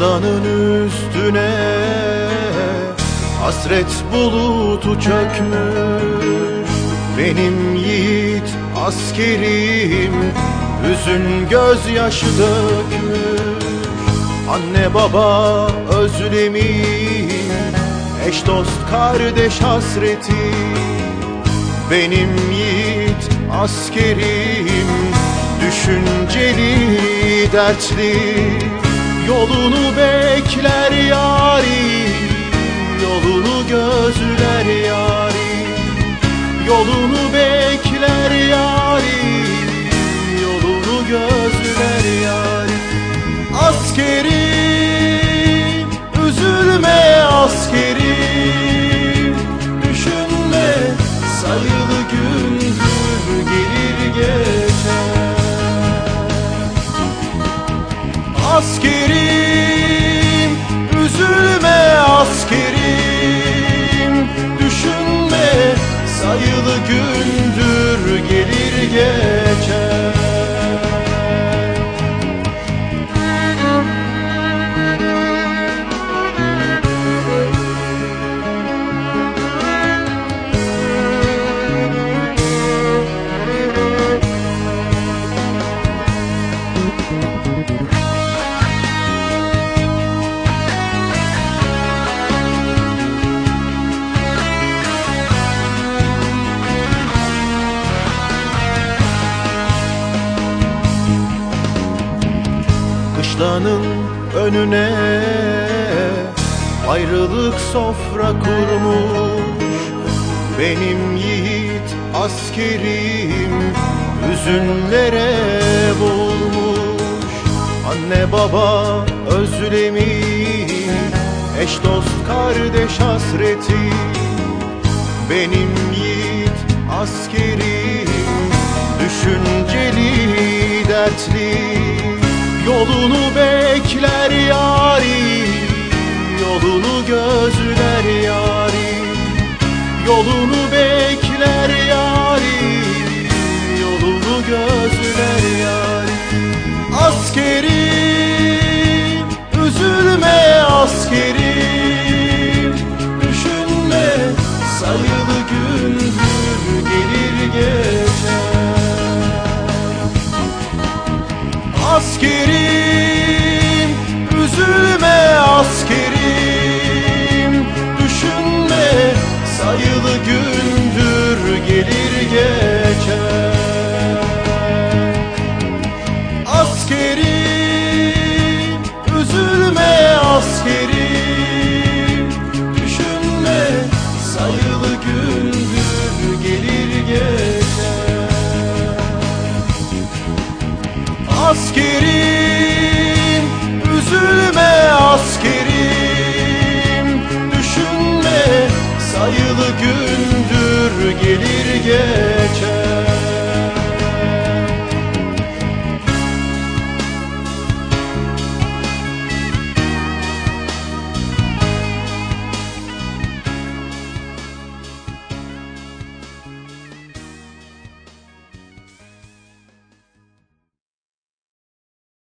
Kışlanın üstüne. Hasret bulutu çökmüş. Benim yiğit askerim Hüzün gözyaşı dökmüş. Anne baba özlemi Eş dost kardeş hasreti. Benim yiğit askerim Düşünceli dertli Yolunu bekler yari Yolunu gözler yari. Yolunu bekler yari Yolunu gözler yari. Askerim Üzülme askerim. Düşünme Sayılı gündür Kışlanın önüne. Ayrılık sofra kurmuş Benim yiğit askerim. Hüzünlere bulmuş Anne baba özlemi eş dost kardeş hasreti Benim yiğit askerim. Düşünceli dertli Yolunu bekler yari Yolunu gözler yari. Yolunu bekler Askerim Üzülme askerim. Düşünme Sayılı gündür gelir gelir